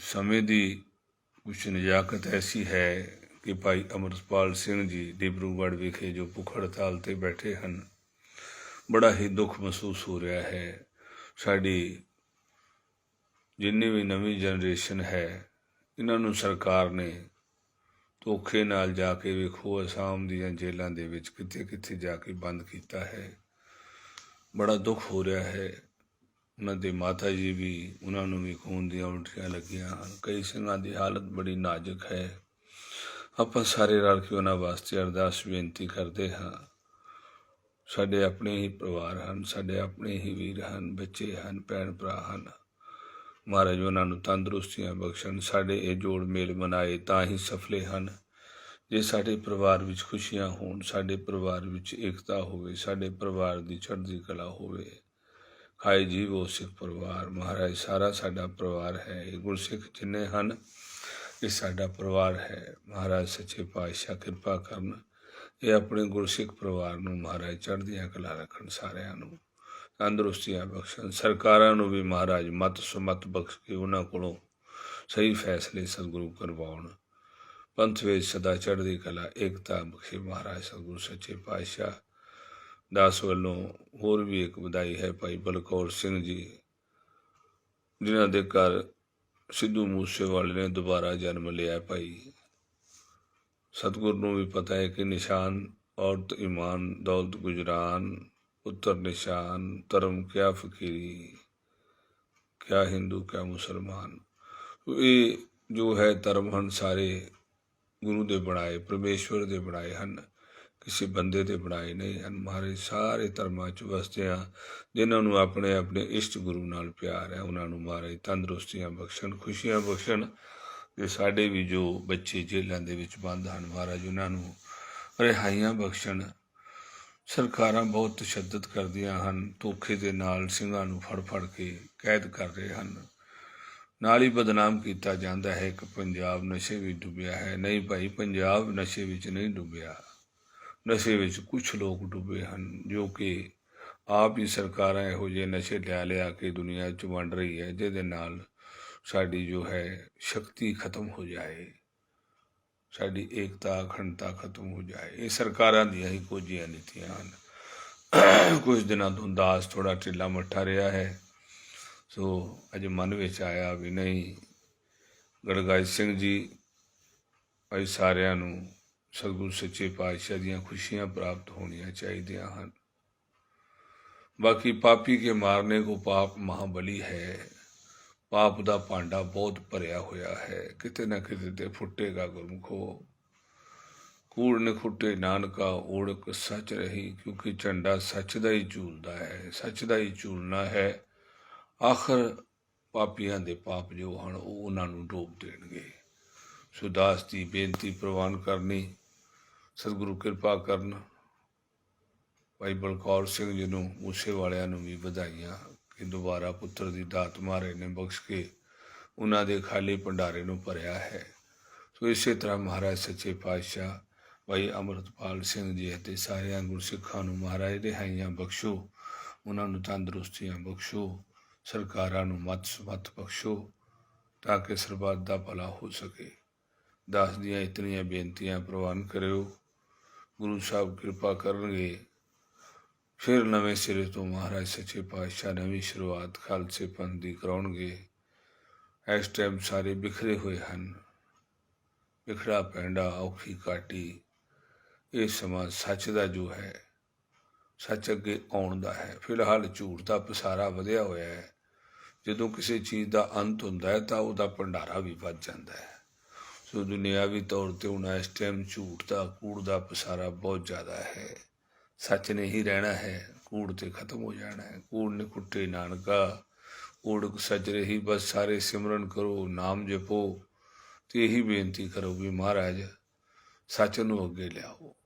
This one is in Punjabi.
ਸਮੇਂ ਦੀ ਕੁਛ ਨਜਾਕਤ ਐਸੀ ਹੈ ਕਿ ਭਾਈ ਅਮਰਪਾਲ ਸਿੰਘ ਜੀ ਡਿਬਰੂਗੜ੍ਹ ਵਿਖੇ ਜੋ ਭੁੱਖ ਹੜਤਾਲ ਤੇ ਬੈਠੇ ਹਨ, ਬੜਾ ਹੀ ਦੁੱਖ ਮਹਿਸੂਸ ਹੋ ਰਿਹਾ ਹੈ। ਸਾਡੀ ਜਿੰਨੀ ਵੀ ਨਵੀਂ ਜਨਰੇਸ਼ਨ ਹੈ, ਇਹਨਾਂ ਨੂੰ ਸਰਕਾਰ ਨੇ ਧੋਖੇ ਨਾਲ ਜਾ ਕੇ ਵੇਖੋ, ਅਸਾਮ ਦੀਆਂ ਜੇਲ੍ਹਾਂ ਦੇ ਵਿੱਚ ਕਿੱਥੇ ਕਿੱਥੇ ਜਾ ਕੇ ਬੰਦ ਕੀਤਾ ਹੈ। ਬੜਾ ਦੁੱਖ ਹੋ ਰਿਹਾ ਹੈ। ਉਹਨਾਂ ਦੇ ਮਾਤਾ ਜੀ ਵੀ, ਉਹਨਾਂ ਨੂੰ ਵੀ ਖੂਨ ਦੀਆਂ ਉਲਟੀਆਂ ਲੱਗੀਆਂ ਹਨ। ਕਈ ਸਿੰਘਾਂ ਦੀ ਹਾਲਤ ਬੜੀ ਨਾਜ਼ੁਕ ਹੈ। ਆਪਾਂ ਸਾਰੇ ਰਲ ਕੇ ਉਹਨਾਂ ਵਾਸਤੇ ਅਰਦਾਸ ਬੇਨਤੀ ਕਰਦੇ ਹਾਂ। ਸਾਡੇ ਆਪਣੇ ਹੀ ਪਰਿਵਾਰ ਹਨ, ਸਾਡੇ ਆਪਣੇ ਹੀ ਵੀਰ ਹਨ, ਬੱਚੇ ਹਨ, ਭੈਣ ਭਰਾ ਹਨ। ਮਹਾਰਾਜ ਉਹਨਾਂ ਨੂੰ ਤੰਦਰੁਸਤੀਆਂ ਬਖਸ਼ਣ, ਸਾਡੇ ਇਹ ਜੋੜ ਮੇਲ ਮਨਾਏ ਤਾਂ ਹੀ ਸਫਲੇ ਹਨ। ਜੇ ਸਾਡੇ ਪਰਿਵਾਰ ਵਿੱਚ ਖੁਸ਼ੀਆਂ ਹੋਣ, ਸਾਡੇ ਪਰਿਵਾਰ ਵਿੱਚ ਏਕਤਾ ਹੋਵੇ, ਸਾਡੇ ਪਰਿਵਾਰ ਦੀ ਚੜ੍ਹਦੀ ਕਲਾ ਹੋਵੇ ਖਾਏ ਜੀਵੋ ਸਿੱਖ ਪਰਿਵਾਰ, ਮਹਾਰਾਜ, ਸਾਰਾ ਸਾਡਾ ਪਰਿਵਾਰ ਹੈ। ਇਹ ਗੁਰਸਿੱਖ ਜਿੰਨੇ ਹਨ, ਇਹ ਸਾਡਾ ਪਰਿਵਾਰ ਹੈ। ਮਹਾਰਾਜ, ਸੱਚੇ ਪਾਤਸ਼ਾਹ ਕਿਰਪਾ ਕਰਨ, ਇਹ ਆਪਣੇ ਗੁਰਸਿੱਖ ਪਰਿਵਾਰ ਨੂੰ ਮਹਾਰਾਜ ਚੜ੍ਹਦੀਆਂ ਕਲਾ ਰੱਖਣ ਸਾਰਿਆਂ ਨੂੰ। ਤੰਦਰੁਸਤੀਆਂ ਬਖਸ਼ਣ, ਸਰਕਾਰਾਂ ਨੂੰ ਵੀ ਮਹਾਰਾਜ ਮਤ ਸੁਮਤ ਬਖਸ਼ ਕੇ ਉਹਨਾਂ ਕੋਲੋਂ ਸਹੀ ਫੈਸਲੇ ਸਤਿਗੁਰੂ ਕਰਵਾਉਣ। ਪੰਥ ਵਿੱਚ ਸਦਾ ਚੜ੍ਹਦੀ ਕਲਾ, ਏਕਤਾ ਬਖਸ਼ੇ ਮਹਾਰਾਜ ਸਤਿਗੁਰੂ, ਸੱਚੇ ਪਾਤਸ਼ਾਹ। ਦਾਸ ਵੱਲੋਂ ਹੋਰ ਵੀ ਇੱਕ ਵਧਾਈ ਹੈ ਭਾਈ ਬਲਕੌਰ ਸਿੰਘ ਜੀ, ਜਿਨ੍ਹਾਂ ਦੇ ਘਰ ਸਿੱਧੂ ਮੂਸੇਵਾਲੇ ਨੇ ਦੁਬਾਰਾ ਜਨਮ ਲਿਆ ਭਾਈ। ਸਤਿਗੁਰ ਨੂੰ ਵੀ ਪਤਾ ਹੈ ਕਿ ਨਿਸ਼ਾਨ ਔਰਤ, ਇਮਾਨ, ਦੌਲਤ, ਗੁਜਰਾਨ, ਪੁੱਤਰ, ਨਿਸ਼ਾਨ, ਧਰਮ, ਕਿਆ ਫਕੀਰੀ, ਕਿਆ ਹਿੰਦੂ, ਕਿਆ ਮੁਸਲਮਾਨ। ਇਹ ਜੋ ਹੈ ਧਰਮ ਹਨ, ਸਾਰੇ ਗੁਰੂ ਦੇ ਬਣਾਏ, ਪਰਮੇਸ਼ਵਰ ਦੇ ਬਣਾਏ ਹਨ। ਕਿਸੇ ਬੰਦੇ ਦੇ ਬਣਾਏ ਨਹੀਂ ਹਨ ਮਹਾਰਾਜ ਸਾਰੇ ਧਰਮਾਂ ਚ ਵਸਦੇ ਆ, ਜਿਨ੍ਹਾਂ ਨੂੰ ਆਪਣੇ ਆਪਣੇ ਇਸ਼ਟ ਗੁਰੂ ਨਾਲ ਪਿਆਰ ਹੈ, ਉਹਨਾਂ ਨੂੰ ਮਹਾਰਾਜ ਤੰਦਰੁਸਤੀਆਂ ਬਖਸ਼ਣ, ਖੁਸ਼ੀਆਂ ਬਖਸ਼ਣ। ਤੇ ਸਾਡੇ ਵੀ ਜੋ ਬੱਚੇ ਜੇਲ੍ਹਾਂ ਦੇ ਵਿੱਚ ਬੰਦ ਹਨ ਮਹਾਰਾਜ, ਉਹਨਾਂ ਨੂੰ ਰਿਹਾਈਆਂ ਬਖਸ਼ਣ। ਸਰਕਾਰਾਂ ਬਹੁਤ ਤਸ਼ੱਦਦ ਕਰਦੀਆਂ ਹਨ, ਧੋਖੇ ਦੇ ਨਾਲ ਸਿੰਘਾਂ ਨੂੰ ਫੜ ਫੜ ਕੇ ਕੈਦ ਕਰ ਰਹੇ ਹਨ। ਨਾਲ ਹੀ ਬਦਨਾਮ ਕੀਤਾ ਜਾਂਦਾ ਹੈ ਕਿ ਪੰਜਾਬ ਨਸ਼ੇ ਵਿੱਚ ਡੁੱਬਿਆ ਹੈ। ਨਹੀਂ ਭਾਈ, ਪੰਜਾਬ ਨਸ਼ੇ ਵਿੱਚ ਨਹੀਂ ਡੁੱਬਿਆ। ਨਸ਼ੇ ਵਿੱਚ ਕੁਝ ਲੋਕ ਡੁੱਬੇ ਹਨ, ਜੋ ਕਿ ਆਪ ਹੀ ਸਰਕਾਰਾਂ ਇਹੋ ਜਿਹੇ ਨਸ਼ੇ ਲਿਆ ਲਿਆ ਕੇ ਦੁਨੀਆ 'ਚ ਵੰਡ ਰਹੀ ਹੈ, ਜਿਹਦੇ ਨਾਲ ਸਾਡੀ ਜੋ ਹੈ ਸ਼ਕਤੀ ਖਤਮ ਹੋ ਜਾਏ, ਸਾਡੀ ਏਕਤਾ, ਅਖੰਡਤਾ ਖਤਮ ਹੋ ਜਾਏ। ਇਹ ਸਰਕਾਰਾਂ ਦੀਆਂ ਹੀ ਕੋਝੀਆਂ ਨੀਤੀਆਂ ਹਨ। ਕੁਝ ਦਿਨਾਂ ਤੋਂ ਦਾਸ ਥੋੜਾ ਢਿੱਲਾ ਮੱਠਾ ਰਿਹਾ ਹੈ। ਸੋ ਅਜ ਮਨ ਵਿੱਚ ਆਇਆ ਵੀ ਨਹੀਂ ਗੜਗਾਜ ਸਿੰਘ ਜੀ ਅਸੀਂ ਸਾਰਿਆਂ ਨੂੰ ਸਤਿਗੁਰੂ ਸੱਚੇ ਪਾਤਸ਼ਾਹ ਦੀਆਂ ਖੁਸ਼ੀਆਂ ਪ੍ਰਾਪਤ ਹੋਣੀਆਂ ਚਾਹੀਦੀਆਂ ਹਨ। ਬਾਕੀ ਪਾਪੀ ਕੇ ਮਾਰਨੇ ਕੋ ਪਾਪ ਮਹਾਬਲੀ ਹੈ। ਪਾਪ ਦਾ ਭਾਂਡਾ ਬਹੁਤ ਭਰਿਆ ਹੋਇਆ ਹੈ। ਕਿਤੇ ਨਾ ਕਿਤੇ ਤੇ ਫੁੱਟੇਗਾ ਗੁਰਮੁਖੋ। ਕੂੜ ਨੇ ਖੁੱਟੇ ਨਾਨਕਾ ਓੜਕ ਸੱਚ ਰਹੀ, ਕਿਉਂਕਿ ਝੰਡਾ ਸੱਚ ਦਾ ਹੀ ਝੂਲਦਾ ਹੈ। ਸੱਚ ਦਾ ਹੀ ਝੂਲਣਾ ਹੈ। ਆਖਰ ਪਾਪੀਆਂ ਦੇ ਪਾਪ ਜੋ ਹਨ, ਉਹ ਉਹਨਾਂ ਨੂੰ ਡੋਬ ਦੇਣਗੇ। ਸੁਦਾਸ ਦੀ ਬੇਨਤੀ ਪ੍ਰਵਾਨ ਕਰਨੀ, ਸਤਿਗੁਰੂ ਕਿਰਪਾ ਕਰਨ। ਭਾਈ ਬਲਕੌਰ ਸਿੰਘ ਜੀ ਨੂੰ, ਮੂਸੇ ਵਾਲਿਆਂ ਨੂੰ ਵੀ ਵਧਾਈਆਂ ਕਿ ਦੁਬਾਰਾ ਪੁੱਤਰ ਦੀ ਦਾਤ ਮਾਰੇ ਨੇ ਬਖਸ਼ ਕੇ ਉਹਨਾਂ ਦੇ ਖਾਲੀ ਭੰਡਾਰੇ ਨੂੰ ਭਰਿਆ ਹੈ। ਸੋ ਇਸੇ ਤਰ੍ਹਾਂ ਮਹਾਰਾਜ ਸੱਚੇ ਪਾਤਸ਼ਾਹ, ਭਾਈ ਅਮਰਤਪਾਲ ਸਿੰਘ ਜੀ ਅਤੇ ਸਾਰਿਆਂ ਗੁਰਸਿੱਖਾਂ ਨੂੰ ਮਹਾਰਾਜ ਰਿਹਾਈਆਂ ਬਖਸ਼ੋ, ਉਹਨਾਂ ਨੂੰ ਤੰਦਰੁਸਤੀਆਂ ਬਖਸ਼ੋ, ਸਰਕਾਰਾਂ ਨੂੰ ਮਤ ਸਮਤ ਬਖਸ਼ੋ, ਤਾਂ ਕਿ ਸਰਬੱਤ ਦਾ ਭਲਾ ਹੋ ਸਕੇ। ਦਾਸ ਦੀਆਂ ਇਤਨੀਆਂ ਬੇਨਤੀਆਂ ਪ੍ਰਵਾਨ ਕਰਿਓ। ਗੁਰੂ ਸਾਹਿਬ ਕਿਰਪਾ ਕਰਨਗੇ। ਫਿਰ ਨਵੇਂ ਸਿਰੇ ਤੋਂ ਮਹਾਰਾਜ ਸੱਚੇ ਪਾਤਸ਼ਾਹ ਨਵੀਂ ਸ਼ੁਰੂਆਤ ਖਾਲਸੇ ਪੰਥ ਦੀ ਕਰਾਉਣਗੇ। ਇਸ ਟਾਈਮ ਸਾਰੇ ਬਿਖਰੇ ਹੋਏ ਹਨ। ਬਿਖੜਾ ਪੈਂਡਾ, ਔਖੀ ਕਾਟੀ। ਇਹ ਸਮਾਂ ਸੱਚ ਦਾ ਜੋ ਹੈ, ਸੱਚ ਅੱਗੇ ਆਉਣ ਦਾ ਹੈ। ਫਿਲਹਾਲ ਝੂਠ ਦਾ ਪਸਾਰਾ ਵਧਿਆ ਹੋਇਆ ਹੈ। ਜਦੋਂ ਕਿਸੇ ਚੀਜ਼ ਦਾ ਅੰਤ ਹੁੰਦਾ ਹੈ ਤਾਂ ਉਹਦਾ ਭੰਡਾਰਾ ਵੀ ਵੱਧ ਜਾਂਦਾ ਹੈ। ਸੋ ਦੁਨਿਆਵੀ ਤੌਰ ਤੇ ਹੁਣ ਇਸ ਟਾਈਮ ਝੂਠ ਦਾ, ਕੂੜ ਦਾ ਪਸਾਰਾ ਬਹੁਤ ਜ਼ਿਆਦਾ ਹੈ। ਸੱਚ ਨੇ ਹੀ ਰਹਿਣਾ ਹੈ, ਕੂੜ ਤੇ ਖਤਮ ਹੋ ਜਾਣਾ ਹੈ। ਕੂੜ ਨੇ ਕੁੱਟੇ ਨਾਨਕਾ ਊੜਕ ਸੱਚ ਰਹੀ, ਬਸ ਸਾਰੇ ਸਿਮਰਨ ਕਰੋ, ਨਾਮ ਜਪੋ ਤੇ ਇਹੀ ਬੇਨਤੀ ਕਰੋ ਵੀ ਮਹਾਰਾਜ ਸੱਚ ਨੂੰ ਅੱਗੇ ਲਿਆਓ।